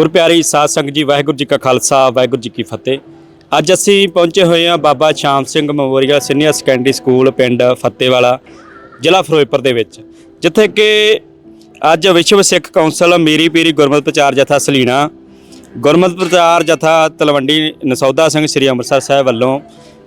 ਗੁਰਪਿਆਰੀ ਸਾਧ ਸੰਗਤ ਜੀ, ਵਾਹਿਗੁਰੂ ਜੀ ਕਾ ਖਾਲਸਾ, ਵਾਹਿਗੁਰੂ ਜੀ ਕੀ ਫਤਿਹ। ਅੱਜ ਅਸੀਂ ਪਹੁੰਚੇ ਹੋਏ ਹਾਂ Baba Sham Singh memorial senior secondary school ਪਿੰਡ ਫੱਤੇਵਾਲਾ ਜ਼ਿਲ੍ਹਾ ਫਿਰੋਜ਼ਪੁਰ ਦੇ ਵਿੱਚ। ਜਿੱਥੇ ਕਿ ਅੱਜ ਵਿਸ਼ਵ ਸਿੱਖ ਕੌਂਸਲ ਮੀਰੀ ਪੀਰੀ ਗੁਰਮਤਿ ਪ੍ਰਚਾਰ ਜਥਾ ਸਲੀਣਾ, ਗੁਰਮਤਿ ਪ੍ਰਚਾਰ ਜਥਾ ਤਲਵੰਡੀ ਨਸੌਦਾ ਸਿੰਘ ਸ੍ਰੀ ਅੰਮ੍ਰਿਤਸਰ ਸਾਹਿਬ ਵੱਲੋਂ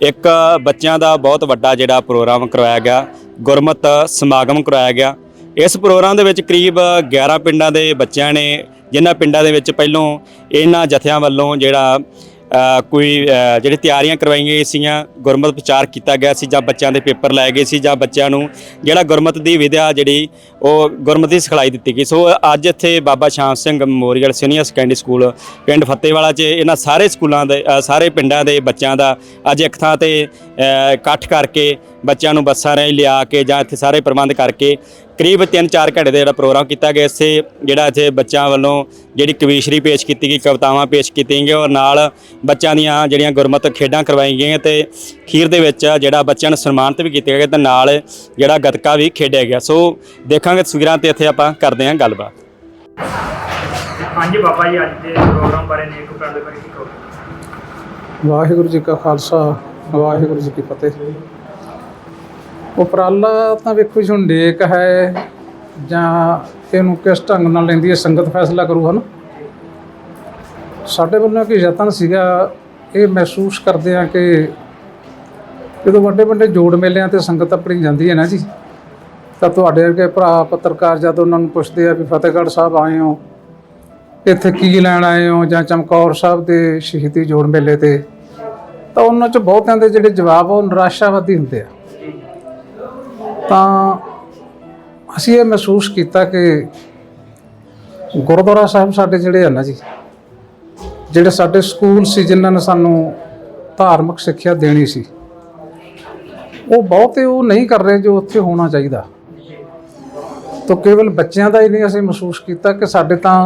ਇੱਕ ਬੱਚਿਆਂ ਦਾ ਬਹੁਤ ਵੱਡਾ ਜਿਹੜਾ ਪ੍ਰੋਗਰਾਮ ਕਰਵਾਇਆ ਗਿਆ, ਗੁਰਮਤਿ ਸਮਾਗਮ ਕਰਵਾਇਆ ਗਿਆ। ਇਸ ਪ੍ਰੋਗਰਾਮ ਦੇ ਵਿੱਚ ਕਰੀਬ 11 ਪਿੰਡਾਂ ਦੇ ਬੱਚਿਆਂ ਨੇ ਜਿਨ੍ਹਾਂ ਪਿੰਡਾਂ ਦੇ ਵਿੱਚ ਪਹਿਲੋਂ ਇਹਨਾਂ ਜਥਿਆਂ ਵੱਲੋਂ ਜਿਹੜਾ ਕੋਈ ਅ, ਜਿਹੜੀ ਤਿਆਰੀਆਂ ਕਰਵਾਈਆਂ ਗਈਆਂ ਸੀਗੀਆਂ ਗੁਰਮਤਿ ਪ੍ਰਚਾਰ ਕੀਤਾ ਗਿਆ ਸੀ ਜਾਂ ਬੱਚਿਆਂ ਦੇ ਪੇਪਰ ਲਾਏ ਗਏ ਸੀ ਜਾਂ ਬੱਚਿਆਂ ਨੂੰ ਜਿਹੜਾ ਗੁਰਮਤ ਦੀ ਵਿਦਿਆ ਜਿਹੜੀ ਉਹ ਗੁਰਮਤ ਦੀ ਸਿਖਲਾਈ ਦਿੱਤੀ ਗਈ। ਸੋ ਅੱਜ ਇੱਥੇ Baba Sham Singh memorial senior secondary school ਪਿੰਡ ਫੱਤੇਵਾਲਾ 'ਚ ਇਹਨਾਂ ਸਾਰੇ ਸਕੂਲਾਂ ਦੇ ਸਾਰੇ ਪਿੰਡਾਂ ਦੇ ਬੱਚਿਆਂ ਦਾ ਅੱਜ ਇੱਕ ਥਾਂ ਤੇ ਇਕੱਠ ਕਰਕੇ ਬੱਚਿਆਂ ਨੂੰ ਬੱਸਾਂ ਰਾਹੀਂ ਲਿਆ ਕੇ ਜਾਂ ਇੱਥੇ ਸਾਰੇ ਪ੍ਰਬੰਧ ਕਰਕੇ ਕਰੀਬ 3-4 ਘੰਟੇ ਦਾ ਜਿਹੜਾ ਪ੍ਰੋਗਰਾਮ ਕੀਤਾ ਗਿਆ ਇਸੇ ਜਿਹੜਾ ਇੱਥੇ ਬੱਚਿਆਂ ਵੱਲੋਂ ਜਿਹੜੀ ਕਵੀਸ਼ਰੀ ਪੇਸ਼ ਕੀਤੀ ਗਈ ਕਵਿਤਾਵਾਂ ਪੇਸ਼ ਕੀਤੀਆਂ ਗਈਆਂ ਔਰ ਨਾਲ ਬੱਚਿਆਂ ਦੀਆਂ ਜਿਹੜੀਆਂ ਗੁਰਮਤਿ ਖੇਡਾਂ ਕਰਵਾਈਆਂ ਗਈਆਂ ਤੇ ਖੀਰ ਦੇ ਵਿੱਚ ਜਿਹੜਾ ਬੱਚਿਆਂ ਨੂੰ ਸਨਮਾਨਿਤ ਵੀ ਕੀਤਾ ਗਿਆ ਤੇ ਨਾਲ ਜਿਹੜਾ ਗੱਤਕਾ ਵੀ ਖੇਡਿਆ ਗਿਆ। ਸੋ ਦੇਖਾਂਗੇ ਤਸਵੀਰਾਂ ਤੇ ਇੱਥੇ ਆਪਾਂ ਕਰਦੇ ਹਾਂ ਗੱਲਬਾਤ। ਹਾਂਜੀ ਬਾਬਾ ਜੀ ਅੱਜ ਦੇ ਪ੍ਰੋਗਰਾਮ ਬਾਰੇ ਨੇ ਇੱਕ ਉਪਰਾਲੇ ਬਾਰੇ ਕੀ ਕਹੋਗੇ? ਵਾਹਿਗੁਰੂ ਜੀ ਕਾ ਖਾਲਸਾ ਵਾਹਿਗੁਰੂ ਜੀ ਕੀ ਫਤਿਹ। ਉਪਰਾਲਾ ਤਾਂ ਵੇਖੋ ਜੀ, ਹੁਣ ਡੇਕ ਹੈ ਜਾਂ ਇਹਨੂੰ ਕਿਸ ਢੰਗ ਨਾਲ ਲੈਂਦੀ ਹੈ, ਸੰਗਤ ਫੈਸਲਾ ਕਰੂ ਹਨ। ਸਾਡੇ ਵੱਲੋਂ ਕੀ ਯਤਨ ਸੀਗਾ, ਇਹ ਮਹਿਸੂਸ ਕਰਦੇ ਆ ਕਿ ਜਦੋਂ ਵੱਡੇ ਵੱਡੇ ਜੋੜ ਮੇਲਿਆਂ ਤੇ ਸੰਗਤ ਆਪਣੀ ਜਾਂਦੀ ਹੈ ਨਾ ਜੀ, ਤਾਂ ਤੁਹਾਡੇ ਵਰਗੇ ਭਰਾ ਪੱਤਰਕਾਰ ਜਦ ਉਹਨਾਂ ਨੂੰ ਪੁੱਛਦੇ ਆ ਵੀ ਫਤਿਹਗੜ੍ਹ ਸਾਹਿਬ ਆਏ ਹੋ, ਇੱਥੇ ਕੀ ਲੈਣ ਆਏ ਹੋ ਜਾਂ ਚਮਕੌਰ ਸਾਹਿਬ ਦੇ ਸ਼ਹੀਦੀ ਜੋੜ ਮੇਲੇ ਤੇ, ਤਾਂ ਉਹਨਾਂ ਚ ਬਹੁਤਿਆਂ ਦੇ ਜਿਹੜੇ ਜਵਾਬ ਆ, ਉਹ ਨਿਰਾਸ਼ਾਵਾਦੀ ਹੁੰਦੇ ਆ। ਤਾਂ ਅਸੀਂ ਇਹ ਮਹਿਸੂਸ ਕੀਤਾ ਕਿ ਗੁਰਦੁਆਰਾ ਸਾਹਿਬ ਸਾਡੇ ਜਿਹੜੇ ਆ ਨਾ ਜੀ, ਜਿਹੜੇ ਸਾਡੇ ਸਕੂਲ ਸੀ ਜਿਨ੍ਹਾਂ ਨੇ ਸਾਨੂੰ ਧਾਰਮਿਕ ਸਿੱਖਿਆ ਦੇਣੀ ਸੀ, ਉਹ ਬਹੁਤੇ ਉਹ ਨਹੀਂ ਕਰ ਰਹੇ ਜੋ ਉੱਥੇ ਹੋਣਾ ਚਾਹੀਦਾ। ਤਾਂ ਕੇਵਲ ਬੱਚਿਆਂ ਦਾ ਹੀ ਨਹੀਂ ਅਸੀਂ ਮਹਿਸੂਸ ਕੀਤਾ ਕਿ ਸਾਡੇ ਤਾਂ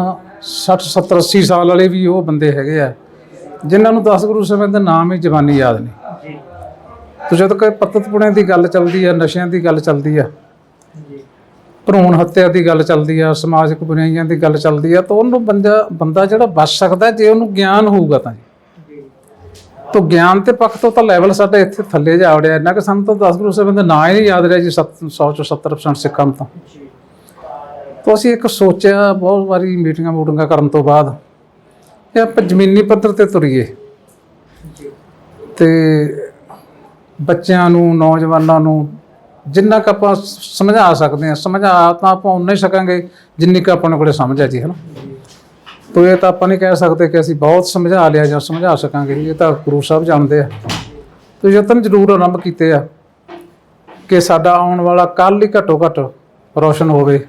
60 70 80 ਸਾਲ ਵਾਲੇ ਵੀ ਉਹ ਬੰਦੇ ਹੈਗੇ ਆ, ਜਿਨ੍ਹਾਂ ਨੂੰ ਦਸ ਗੁਰੂ ਸਾਹਿਬਾਨ ਦਾ ਨਾਮ ਹੀ ਜਵਾਨੀ ਯਾਦ ਨਹੀਂ ਤੋ ਜਦੋਂ ਕੋਈ ਪਤਤ ਪੁਣੇ ਦੀ ਗੱਲ ਚੱਲਦੀ ਆ, ਨਸ਼ਿਆਂ ਦੀ ਗੱਲ ਚੱਲਦੀ ਆ, ਭਰੂਣ ਹੱਤਿਆ ਦੀ ਗੱਲ ਚੱਲਦੀ ਆ, ਸਮਾਜਿਕ ਬੁਰਾਈਆਂ ਦੀ ਗੱਲ ਚੱਲਦੀ ਆ, ਤਾਂ ਉਹਨੂੰ ਬੰਦਾ ਬੰਦਾ ਜਿਹੜਾ ਬਚ ਸਕਦਾ, ਜੇ ਉਹਨੂੰ ਗਿਆਨ ਹੋਊਗਾ ਤਾਂ। ਤੋ ਗਿਆਨ ਤੇ ਪੱਖ ਤੋਂ ਤਾਂ ਲੈਵਲ ਸਾਡਾ ਇੱਥੇ ਥੱਲੇ ਜਾ ਵੜਿਆ, ਇੰਨਾ ਕਿ ਸਾਨੂੰ ਤਾਂ ਦਸ ਗੁਰੂ ਸਾਹਿਬਾਨ ਦਾ ਨਾਂ ਹੀ ਨਹੀਂ ਯਾਦ ਰਿਹਾ ਜੀ 100 ਚੋਂ 70% ਸਿੱਖਾਂ ਤੋਂ। ਤਾਂ ਅਸੀਂ ਇੱਕ ਸੋਚਿਆ, ਬਹੁਤ ਵਾਰੀ ਮੀਟਿੰਗਾਂ ਮੂਟਿੰਗਾਂ ਕਰਨ ਤੋਂ ਬਾਅਦ, ਕਿ ਆਪਾਂ ਜ਼ਮੀਨੀ ਪੱਧਰ ਤੇ ਤੁਰੀਏ। ਜੀ ਤੇ ਬੱਚਿਆਂ ਨੂੰ ਨੌਜਵਾਨਾਂ ਨੂੰ ਜਿੰਨਾ ਕੁ ਆਪਾਂ ਸਮਝਾ ਸਕਦੇ ਹਾਂ ਸਮਝਾ ਤਾਂ ਆਪਾਂ ਉਨਾ ਹੀ ਸਕਾਂਗੇ ਜਿੰਨੀ ਕੁ ਆਪਣੇ ਕੋਲੇ ਸਮਝ ਹੈ ਜੀ ਹਨਾ? ਤੋ ਇਹ ਤਾਂ ਆਪਾਂ ਨਹੀਂ ਕਹਿ ਸਕਦੇ ਕਿ ਅਸੀਂ ਬਹੁਤ ਸਮਝਾ ਲਿਆ ਜਾਂ ਸਮਝਾ ਸਕਾਂਗੇ ਇਹ ਤਾਂ ਗੁਰੂ ਸਾਹਿਬ ਜਾਣਦੇ ਆ। ਤੋ ਯਤਨ ਜ਼ਰੂਰ ਆਰੰਭ ਕੀਤੇ ਆ ਕਿ ਸਾਡਾ ਆਉਣ ਵਾਲਾ ਕੱਲ ਹੀ ਘੱਟੋ ਘੱਟ ਰੋਸ਼ਨ ਹੋਵੇ।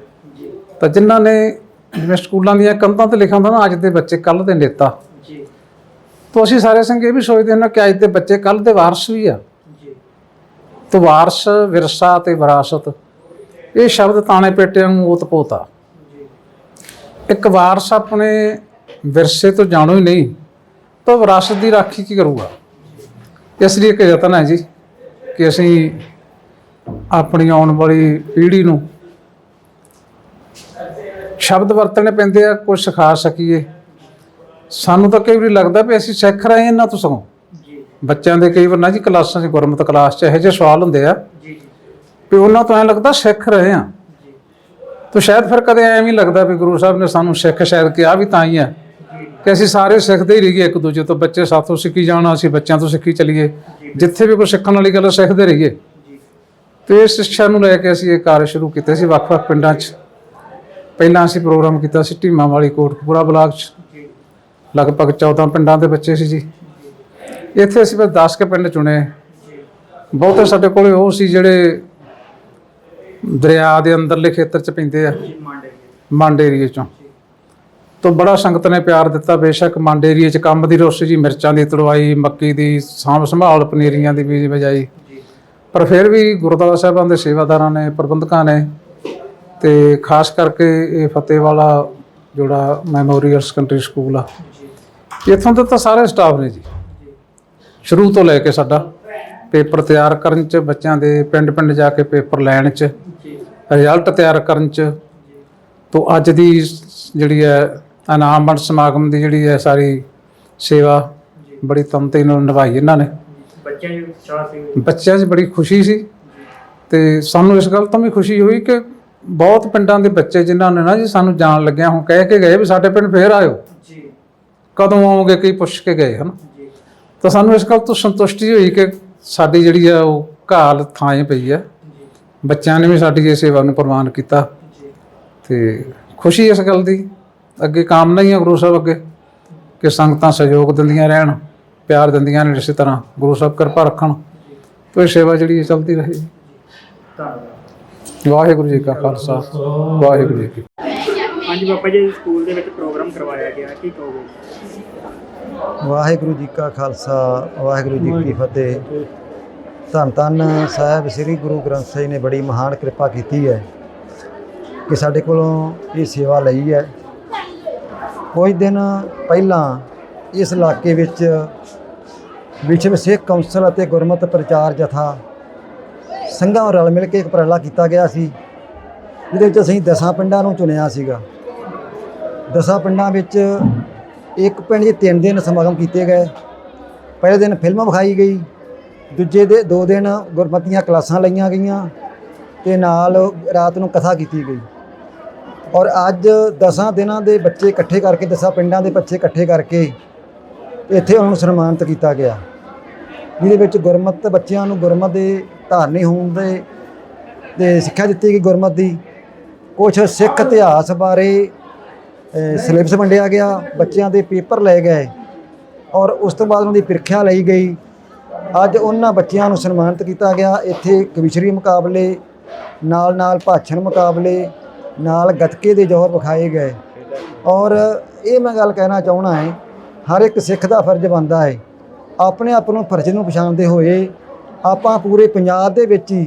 ਤਾਂ ਜਿਨ੍ਹਾਂ ਨੇ ਜਿਵੇਂ ਸਕੂਲਾਂ ਦੀਆਂ ਕੰਧਾਂ ਤੇ ਲਿਖਿਆ ਹੁੰਦਾ ਨਾ ਅੱਜ ਦੇ ਬੱਚੇ ਕੱਲ ਦੇ ਨੇਤਾ। ਜੀ। ਤਾਂ ਅਸੀਂ ਸਾਰੇ ਸੰਗ ਇਹ ਵੀ ਸੋਚਦੇ ਹਾਂ ਨਾ ਕਿ ਅੱਜ ਦੇ ਬੱਚੇ ਕੱਲ ਦੇ ਵਾਰਸ ਵੀ ਆ। ਤਾਂ ਵਾਰਸ ਵਿਰਸਾ ਤੇ ਵਿਰਾਸਤ। ਇਹ ਸ਼ਬਦ ਤਾਣੇ ਪੇਟਿਆਂ ਨੂੰ ਓਤ-ਪੋਤ ਇੱਕ ਵਾਰਸ ਆਪਣੇ ਵਿਰਸੇ ਤੋਂ ਜਾਣੋ ਹੀ ਨਹੀਂ, ਤਾਂ ਵਿਰਾਸਤ ਦੀ ਰਾਖੀ ਕੀ ਕਰੂਗਾ? ਇਸ ਲਈ ਇੱਕ ਯਤਨ ਹੈ ਜੀ ਕਿ ਅਸੀਂ ਆਪਣੀ ਆਉਣ ਵਾਲੀ ਪੀੜ੍ਹੀ ਨੂੰ ਸ਼ਬਦ ਵਰਤਣੇ ਪੈਂਦੇ ਆ ਕੁਝ ਸਿਖਾ ਸਕੀਏ। ਸਾਨੂੰ ਤਾਂ ਕਈ ਵਾਰੀ ਲੱਗਦਾ ਵੀ ਅਸੀਂ ਸਿੱਖ ਰਹੇ ਹਾਂ ਇਹਨਾਂ ਤੋਂ ਸਗੋਂ। ਬੱਚਿਆਂ ਦੇ ਕਈ ਵਾਰ ਨਾ ਜੀ ਕਲਾਸਾਂ 'ਚ ਗੁਰਮਤਿ ਕਲਾਸ 'ਚ ਇਹੋ ਜਿਹੇ ਸਵਾਲ ਹੁੰਦੇ ਆ ਜੀ ਜੀ। ਵੀ ਉਹਨਾਂ ਤੋਂ ਐਂ ਲੱਗਦਾ ਸਿੱਖ ਰਹੇ ਆ। ਜੀ। ਤਾਂ ਸ਼ਾਇਦ ਫਿਰ ਕਦੇ ਐਵੇਂ ਹੀ ਲੱਗਦਾ ਵੀ ਗੁਰੂ ਸਾਹਿਬ ਨੇ ਸਾਨੂੰ ਸਿੱਖ ਸ਼ਾਇਦ ਕਿਹਾ ਵੀ ਤਾਂ ਹੀ ਆ ਕਿ ਅਸੀਂ ਸਾਰੇ ਸਿੱਖਦੇ ਹੀ ਰਹੀਏ ਇੱਕ ਦੂਜੇ ਤੋਂ ਬੱਚੇ ਸਾਥੋਂ ਸਿੱਖੀ ਜਾਣਾ ਅਸੀਂ ਬੱਚਿਆਂ ਤੋਂ ਸਿੱਖੀ ਚੱਲੀਏ। ਜਿੱਥੇ ਵੀ ਕੋਈ ਸਿੱਖਣ ਵਾਲੀ ਗੱਲ ਸਿੱਖਦੇ ਰਹੀਏ। ਜੀ। ਤੇ ਇਸ ਸਿੱਖਿਆ ਨੂੰ ਲੈ ਕੇ ਅਸੀਂ ਇਹ ਕਾਰਜ ਸ਼ੁਰੂ ਕੀਤੇ ਸੀ ਵੱਖ-ਵੱਖ ਪਿੰਡਾਂ 'ਚ। ਪਹਿਲਾਂ ਅਸੀਂ ਪ੍ਰੋਗਰਾਮ ਕੀਤਾ ਸੀ ਢੀਮਾ ਵਾਲੀ ਕੋਟਕਪੂਰਾ ਬਲਾਕ 'ਚ। ਲਗਭਗ 14 ਪਿੰਡਾਂ ਦੇ ਬੱਚੇ ਸੀ ਜੀ। ਇੱਥੇ ਅਸੀਂ ਬਸ 10 ਕੇ ਪਿੰਡ ਚੁਣੇ। ਬਹੁਤੇ ਸਾਡੇ ਕੋਲੇ ਉਹ ਸੀ ਜਿਹੜੇ ਦਰਿਆ ਦੇ ਅੰਦਰਲੇ ਖੇਤਰ 'ਚ ਪੈਂਦੇ ਆ। ਮੰਡ ਏਰੀਏ 'ਚੋਂ। ਤੋਂ ਬੜਾ ਸੰਗਤ ਨੇ ਪਿਆਰ ਦਿੱਤਾ। ਬੇਸ਼ੱਕ ਮੰਡ ਏਰੀਏ 'ਚ ਕੰਮ ਦੀ ਰੋਸੀ ਜੀ, ਮਿਰਚਾਂ ਦੀ ਤੜਵਾਈ, ਮੱਕੀ ਦੀ ਸਾਂਭ ਸੰਭਾਲ, ਪਨੀਰੀਆਂ ਦੀ ਬੀਜ ਬਜਾਈ। ਪਰ ਫਿਰ ਵੀ ਗੁਰਦੁਆਰਾ ਸਾਹਿਬਾਂ ਦੇ ਸੇਵਾਦਾਰਾਂ ਨੇ, ਪ੍ਰਬੰਧਕਾਂ ਨੇ ਤੇ ਖਾਸ ਕਰਕੇ ਇਹ ਫਤਿਹਵਾਲਾ ਜਿਹੜਾ ਮੈਮੋਰੀਅਲ ਸੈਕੰਡਰੀ ਸਕੂਲ ਆ। ਇੱਥੋਂ ਦੇ ਤਾਂ ਸਾਰੇ ਸਟਾਫ ਨੇ ਜੀ। ਸ਼ੁਰੂ ਤੋਂ ਲੈ ਕੇ ਸਾਡਾ ਪੇਪਰ ਤਿਆਰ ਕਰਨ ਚ ਬੱਚਿਆਂ ਦੇ ਪਿੰਡ ਪਿੰਡ ਜਾ ਕੇ ਪੇਪਰ ਲੈਣ ਚ ਰਿਜ਼ਲਟ ਤਿਆਰ ਕਰਨ ਚ ਤੋਂ ਅੱਜ ਦੀ ਜਿਹੜੀ ਹੈ ਇਨਾਮ ਵੰਡ ਸਮਾਗਮ ਦੀ ਜਿਹੜੀ ਹੈ ਸਾਰੀ ਸੇਵਾ ਬੜੀ ਤਨਤੇ ਨਾਲ ਨਿਭਾਈ ਇਹਨਾਂ ਨੇ। ਬੱਚਿਆਂ ਦੀ ਉਤਸ਼ਾਹ ਸੀ। ਬੱਚਿਆਂ 'ਚ ਬੜੀ ਖੁਸ਼ੀ ਸੀ ਤੇ ਸਾਨੂੰ ਇਸ ਗੱਲ ਤੋਂ ਵੀ ਖੁਸ਼ੀ ਹੋਈ ਕਿ ਬਹੁਤ ਪਿੰਡਾਂ ਦੇ ਬੱਚੇ ਜਿਨ੍ਹਾਂ ਨੇ ਨਾ ਜੀ ਸਾਨੂੰ ਜਾਣ ਲੱਗਿਆ ਹੁਣ ਕਹਿ ਕੇ ਗਏ ਵੀ ਸਾਡੇ ਪਿੰਡ ਫੇਰ ਆਇਓ। ਜੀ। ਕਦੋਂ ਆਓਗੇ ਕਈ ਪੁੱਛ ਕੇ ਗਏ ਹਨ? ਤਾਂ ਸਾਨੂੰ ਇਸ ਗੱਲ ਤੋਂ ਸੰਤੁਸ਼ਟੀ ਹੋਈ ਕਿ ਸਾਡੀ ਜਿਹੜੀ ਆ ਉਹ ਘਾਲ ਥਾਂ ਪਈ ਆ। ਬੱਚਿਆਂ ਨੇ ਵੀ ਸਾਡੀ ਇਹ ਸੇਵਾ ਨੂੰ ਪ੍ਰਵਾਨ ਕੀਤਾ ਤੇ ਖੁਸ਼ੀ ਇਸ ਗੱਲ ਦੀ। ਅੱਗੇ ਕਾਮਨਾ ਹੀ ਆ ਗੁਰੂ ਸਾਹਿਬ ਅੱਗੇ ਕਿ ਸੰਗਤਾਂ ਸਹਿਯੋਗ ਦਿੰਦੀਆਂ ਰਹਿਣ ਪਿਆਰ ਦਿੰਦੀਆਂ ਨੇ ਇਸੇ ਤਰ੍ਹਾਂ ਗੁਰੂ ਸਾਹਿਬ ਕਿਰਪਾ ਰੱਖਣ ਤੇ ਇਹ ਸੇਵਾ ਜਿਹੜੀ ਚੱਲਦੀ ਰਹੇ। ਧੰਨਵਾਦ। ਵਾਹਿਗੁਰੂ ਜੀ ਕਾ ਖਾਲਸਾ ਵਾਹਿਗੁਰੂ ਜੀ ਕੀ ਹਾਂਜੀ ਬਾਬਾ ਜੀ, ਸਕੂਲ ਦੇ ਵਿੱਚ ਪ੍ਰੋਗਰਾਮ ਕਰਵਾਇਆ ਗਿਆ, ਕੀ ਕਹੋਗੇ? ਵਾਹਿਗੁਰੂ ਜੀ ਕਾ ਖਾਲਸਾ, ਵਾਹਿਗੁਰੂ ਜੀ ਕੀ ਫਤਿਹ। ਧੰਨ ਧੰਨ ਸਾਹਿਬ, ਸ੍ਰੀ ਗੁਰੂ ਗ੍ਰੰਥ ਸਾਹਿਬ ਨੇ ਬੜੀ ਮਹਾਨ ਕਿਰਪਾ ਕੀਤੀ ਹੈ ਕਿ ਸਾਡੇ ਕੋਲੋਂ ਇਹ ਸੇਵਾ ਲਈ ਹੈ। ਕੁਝ ਦਿਨ ਪਹਿਲਾਂ ਇਸ ਇਲਾਕੇ ਵਿੱਚ ਵਿਸ਼ਵ ਸਿੱਖ ਕੌਂਸਲ ਅਤੇ ਗੁਰਮਤਿ ਪ੍ਰਚਾਰ ਜਥਾ ਸੰਘਾਂ ਨਾਲ ਰਲ ਮਿਲ ਕੇ ਇੱਕ ਉਪਰਾਲਾ ਕੀਤਾ ਗਿਆ ਸੀ, ਜਿਹਦੇ ਵਿੱਚ ਅਸੀਂ ਦਸਾਂ ਪਿੰਡਾਂ ਨੂੰ ਚੁਣਿਆ ਸੀਗਾ। ਦਸਾਂ ਪਿੰਡਾਂ ਵਿੱਚ ਇੱਕ ਪਿੰਡ 'ਚ ਤਿੰਨ ਦਿਨ ਸਮਾਗਮ ਕੀਤੇ ਗਏ। ਪਹਿਲੇ ਦਿਨ ਫਿਲਮ ਵਿਖਾਈ ਗਈ। ਦੂਜੇ ਦੇ ਦੋ ਦਿਨ ਗੁਰਮਤੀਆਂ ਕਲਾਸਾਂ ਲਈਆਂ ਗਈਆਂ ਤੇ ਨਾਲ ਰਾਤ ਨੂੰ ਕਥਾ ਕੀਤੀ ਗਈ। ਔਰ ਅੱਜ ਦਸਾਂ ਦਿਨਾਂ ਦੇ ਬੱਚੇ ਇਕੱਠੇ ਕਰਕੇ, ਦਸਾਂ ਪਿੰਡਾਂ ਦੇ ਬੱਚੇ ਇਕੱਠੇ ਕਰਕੇ ਇੱਥੇ ਉਹਨਾਂ ਨੂੰ ਸਨਮਾਨਿਤ ਕੀਤਾ ਗਿਆ। ਜਿਹਦੇ ਵਿੱਚ ਗੁਰਮਤ ਬੱਚਿਆਂ ਨੂੰ ਗੁਰਮਤ ਦੇ ਧਾਰਨੀ ਹੋਣ ਦੇ ਤੇ ਸਿੱਖਿਆ ਦਿੱਤੀ ਗਈ ਗੁਰਮਤ ਦੀ। ਕੁਝ ਸਿੱਖ ਇਤਿਹਾਸ ਬਾਰੇ ਸਿਲੇਬਸ ਵੰਡਿਆ ਗਿਆ, ਬੱਚਿਆਂ ਦੇ ਪੇਪਰ ਲਏ ਗਏ ਔਰ ਉਸ ਤੋਂ ਬਾਅਦ ਉਹਨਾਂ ਦੀ ਪ੍ਰੀਖਿਆ ਲਈ ਗਈ। ਅੱਜ ਉਹਨਾਂ ਬੱਚਿਆਂ ਨੂੰ ਸਨਮਾਨਿਤ ਕੀਤਾ ਗਿਆ। ਇੱਥੇ ਕਵਿਸ਼ਰੀ ਮੁਕਾਬਲੇ ਨਾਲ ਨਾਲ ਭਾਸ਼ਣ ਮੁਕਾਬਲੇ, ਨਾਲ ਗੱਤਕੇ ਦੇ ਜੋਹਰ ਵਿਖਾਏ ਗਏ। ਔਰ ਇਹ ਮੈਂ ਗੱਲ ਕਹਿਣਾ ਚਾਹਣਾ ਹੈ, ਹਰ ਇੱਕ ਸਿੱਖ ਦਾ ਫਰਜ਼ ਬਣਦਾ ਹੈ। ਆਪਣੇ ਆਪ ਨੂੰ ਫਰਜ਼ ਨੂੰ ਪਛਾਣਦੇ ਹੋਏ ਆਪਾਂ ਪੂਰੇ ਪੰਜਾਬ ਦੇ ਵਿੱਚ ਹੀ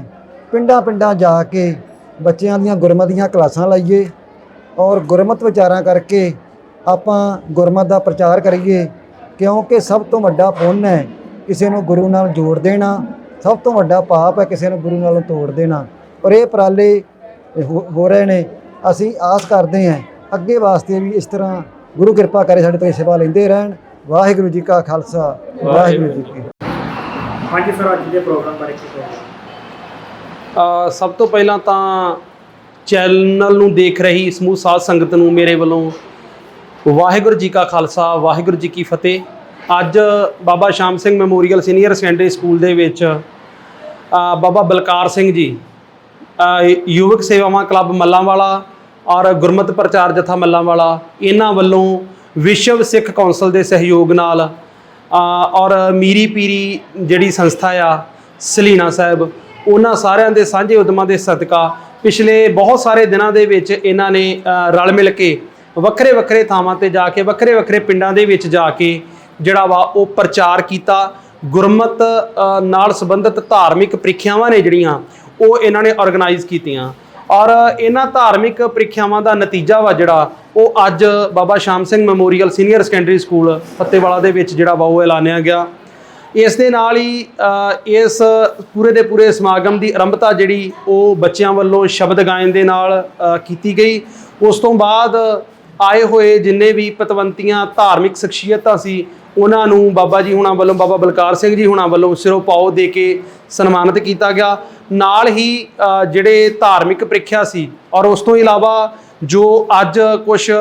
ਪਿੰਡਾਂ ਪਿੰਡਾਂ ਜਾ ਕੇ ਬੱਚਿਆਂ ਦੀਆਂ ਗੁਰਮਤਿ ਦੀਆਂ ਕਲਾਸਾਂ ਲਾਈਏ ਔਰ ਗੁਰਮਤ ਵਿਚਾਰਾਂ ਕਰਕੇ ਆਪਾਂ ਗੁਰਮਤ ਦਾ ਪ੍ਰਚਾਰ ਕਰੀਏ ਕਿਉਂਕਿ ਸਭ ਤੋਂ ਵੱਡਾ ਪੁੰਨ ਹੈ ਕਿਸੇ ਨੂੰ ਗੁਰੂ ਨਾਲ ਜੋੜ ਦੇਣਾ ਸਭ ਤੋਂ ਵੱਡਾ ਪਾਪ ਹੈ ਕਿਸੇ ਨੂੰ ਗੁਰੂ ਨਾਲੋਂ ਤੋੜ ਦੇਣਾ। ਔਰ ਇਹ ਉਪਰਾਲੇ ਹੋ ਹੋ ਰਹੇ ਨੇ। ਅਸੀਂ ਆਸ ਕਰਦੇ ਹਾਂ ਅੱਗੇ ਵਾਸਤੇ ਵੀ ਇਸ ਤਰ੍ਹਾਂ ਗੁਰੂ ਕਿਰਪਾ ਕਰੇ ਸਾਡੇ ਤੋਂ ਇਹ ਸੇਵਾ ਲੈਂਦੇ ਰਹਿਣ। ਵਾਹਿਗੁਰੂ ਜੀ ਕਾ ਖਾਲਸਾ ਵਾਹਿਗੁਰੂ ਜੀ ਕੀ ਫਤਿਹ। ਹਾਂਜੀ ਸਰ ਅੱਜ ਦੇ ਪ੍ਰੋਗਰਾਮ ਬਾਰੇ ਕੀ ਕਹੋਗੇ ਸਭ ਤੋਂ ਪਹਿਲਾਂ ਤਾਂ ਚੈਨਲ ਨੂੰ ਦੇਖ ਰਹੀ ਸਮੂਹ ਸਾਧ ਸੰਗਤ ਨੂੰ ਮੇਰੇ ਵੱਲੋਂ ਵਾਹਿਗੁਰੂ ਜੀ ਕਾ ਖਾਲਸਾ, ਵਾਹਿਗੁਰੂ ਜੀ ਕੀ ਫਤਿਹ। ਅੱਜ Baba Sham Singh memorial senior secondary school ਦੇ ਵਿੱਚ ਬਾਬਾ ਬਲਕਾਰ ਸਿੰਘ ਜੀ ਯੁਵਕ ਸੇਵਾਵਾਂ ਕਲੱਬ ਮੱਲਾਂਵਾਲਾ ਔਰ ਗੁਰਮਤਿ ਪ੍ਰਚਾਰ ਜਥਾ ਮੱਲਾਂਵਾਲਾ, ਇਹਨਾਂ ਵੱਲੋਂ ਵਿਸ਼ਵ ਸਿੱਖ ਕੌਂਸਲ ਦੇ ਸਹਿਯੋਗ ਨਾਲ ਔਰ ਮੀਰੀ ਪੀਰੀ ਜਿਹੜੀ ਸੰਸਥਾ ਆ ਸਲੀਨਾ ਸਾਹਿਬ, ਉਹਨਾਂ ਸਾਰਿਆਂ ਦੇ ਸਾਂਝੇ ਉਦਮਾਂ ਦੇ ਸਦਕਾ ਪਿਛਲੇ ਬਹੁਤ ਸਾਰੇ ਦਿਨਾਂ ਦੇ ਵਿੱਚ ਇਹਨਾਂ ਨੇ ਰਲ ਮਿਲ ਕੇ ਵੱਖਰੇ ਵੱਖਰੇ ਥਾਵਾਂ ਤੇ ਜਾ ਕੇ, ਵੱਖਰੇ ਵੱਖਰੇ ਪਿੰਡਾਂ ਦੇ ਵਿੱਚ ਜਾ ਕੇ ਜਿਹੜਾ ਵਾ ਉਹ ਪ੍ਰਚਾਰ ਕੀਤਾ। ਗੁਰਮਤ ਨਾਲ ਸੰਬੰਧਿਤ ਧਾਰਮਿਕ ਪ੍ਰੀਖਿਆਵਾਂ ਨੇ ਜਿਹੜੀਆਂ, ਉਹ ਇਹਨਾਂ ਨੇ ਆਰਗੇਨਾਈਜ਼ ਕੀਤੀਆਂ। ਔਰ ਇਹਨਾਂ ਧਾਰਮਿਕ ਪ੍ਰੀਖਿਆਵਾਂ ਦਾ ਨਤੀਜਾ ਵਾ ਜਿਹੜਾ, ਉਹ ਅੱਜ Baba Sham Singh memorial senior secondary school Fattewala ਦੇ ਵਿੱਚ ਜਿਹੜਾ ਵਾ ਉਹ ਐਲਾਨਿਆ ਗਿਆ। ਇਸ ਦੇ ਨਾਲ ਹੀ ਇਸ ਪੂਰੇ ਦੇ ਪੂਰੇ ਸਮਾਗਮ ਦੀ ਆਰੰਭਤਾ ਜਿਹੜੀ ਉਹ ਬੱਚਿਆਂ ਵੱਲੋਂ ਸ਼ਬਦ ਗਾਇਨ ਦੇ ਨਾਲ ਕੀਤੀ ਗਈ। ਉਸ ਤੋਂ ਬਾਅਦ ਆਏ ਹੋਏ ਜਿੰਨੇ ਵੀ ਪਤਵੰਤੀਆਂ ਧਾਰਮਿਕ ਸ਼ਖਸੀਅਤਾਂ ਸੀ, ਉਹਨਾਂ ਨੂੰ ਬਾਬਾ ਜੀ ਹੁਣਾਂ ਵੱਲੋਂ, ਬਾਬਾ ਬਲਕਾਰ ਸਿੰਘ ਜੀ ਹੁਣਾਂ ਵੱਲੋਂ ਸਿਰੋਂ ਪਾਓ ਦੇ ਕੇ ਸਨਮਾਨਿਤ ਕੀਤਾ ਗਿਆ। ਨਾਲ ਹੀ ਜਿਹੜੇ ਧਾਰਮਿਕ ਪ੍ਰੀਖਿਆ ਸੀ ਔਰ ਉਸ ਤੋਂ ਇਲਾਵਾ ਜੋ ਅੱਜ ਕੁਝ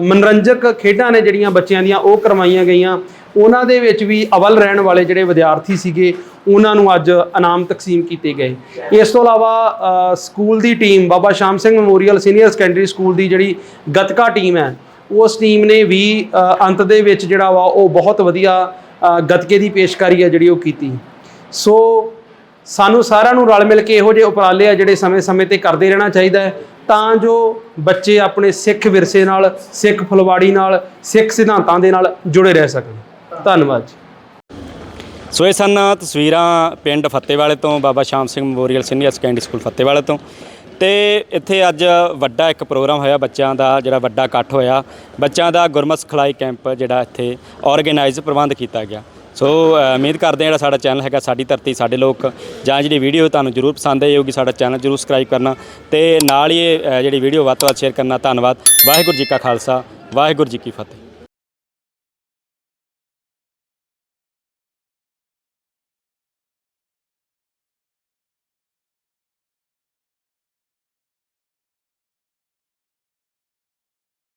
ਮਨੋਰੰਜਕ ਖੇਡਾਂ ਨੇ ਜਿਹੜੀਆਂ ਬੱਚਿਆਂ ਦੀਆਂ, ਉਹ ਕਰਵਾਈਆਂ ਗਈਆਂ। ਉਹਨਾਂ ਦੇ ਵਿੱਚ ਵੀ ਅਵਲ ਰਹਿਣ ਵਾਲੇ ਜਿਹੜੇ ਵਿਦਿਆਰਥੀ ਸੀਗੇ, ਉਹਨਾਂ ਨੂੰ ਅੱਜ ਇਨਾਮ ਤਕਸੀਮ ਕੀਤੇ ਗਏ। ਇਸ ਤੋਂ ਇਲਾਵਾ ਸਕੂਲ ਦੀ team, Baba Sham Singh memorial senior secondary school ਦੀ ਜਿਹੜੀ ਗੱਤਕਾ ਟੀਮ ਹੈ, ਉਸ ਟੀਮ ਨੇ ਵੀ ਅੰਤ ਦੇ ਵਿੱਚ ਜਿਹੜਾ ਵਾ, ਉਹ ਬਹੁਤ ਵਧੀਆ ਗੱਤਕੇ ਦੀ ਪੇਸ਼ਕਾਰੀ ਹੈ ਜਿਹੜੀ ਉਹ ਕੀਤੀ। ਸੋ, ਸਾਨੂੰ ਸਾਰਿਆਂ ਨੂੰ ਰਲ ਮਿਲ ਕੇ ਇਹੋ ਜਿਹੇ ਉਪਰਾਲੇ ਆ ਜਿਹੜੇ ਸਮੇਂ-ਸਮੇਂ ਤੇ ਕਰਦੇ ਰਹਿਣਾ ਚਾਹੀਦਾ ਹੈ। ਤਾਂ ਜੋ ਬੱਚੇ ਆਪਣੇ ਸਿੱਖ ਵਿਰਸੇ ਨਾਲ, ਸਿੱਖ ਫੁਲਵਾੜੀ ਨਾਲ, ਸਿੱਖ ਸਿਧਾਂਤਾਂ ਦੇ ਨਾਲ ਜੁੜੇ ਰਹਿ ਸਕਣ। ਧੰਨਵਾਦ ਜੀ। ਸੋ ਇਹ ਸਨ ਤਸਵੀਰਾਂ ਪਿੰਡ ਫੱਤੇਵਾਲੇ ਤੋਂ, Baba Sham Singh memorial senior secondary school ਫੱਤੇਵਾਲੇ ਤੋਂ। ਤੇ ਇੱਥੇ ਅੱਜ ਵੱਡਾ ਇੱਕ ਪ੍ਰੋਗਰਾਮ ਹੋਇਆ ਬੱਚਿਆਂ ਦਾ, ਜਿਹੜਾ ਵੱਡਾ ਇਕੱਠ ਹੋਇਆ। ਬੱਚਿਆਂ ਦਾ ਗੁਰਮਤ ਸਿਖਲਾਈ ਕੈਂਪ ਜਿਹੜਾ ਇੱਥੇ ਆਰਗੇਨਾਈਜ਼ ਪ੍ਰਬੰਧ ਕੀਤਾ ਗਿਆ। ਸੋ ਉਮੀਦ ਕਰਦੇ ਹਾਂ ਜਿਹੜਾ ਸਾਡਾ ਚੈਨਲ ਹੈਗਾ ਸਾਡੀ ਧਰਤੀ ਸਾਡੇ ਲੋਕ ਜਾਂ ਜਿਹੜੀ ਵੀਡੀਓ ਤੁਹਾਨੂੰ ਜਰੂਰ ਪਸੰਦ ਆਈ ਹੋਊਗੀ ਸਾਡਾ ਚੈਨਲ ਜਰੂਰ ਸਬਸਕ੍ਰਾਈਬ ਕਰਨਾ ਤੇ ਨਾਲ ਹੀ ਇਹ, ਅ, ਜਿਹੜੀ ਵੀਡੀਓ ਵੱਧ ਤੋਂ ਵੱਧ ਸ਼ੇਅਰ ਕਰਨਾ ਧੰਨਵਾਦ। ਵਾਹਿਗੁਰੂ ਜੀ ਕਾ ਖਾਲਸਾ ਵਾਹਿਗੁਰੂ ਜੀ ਕੀ ਫਤਿਹ।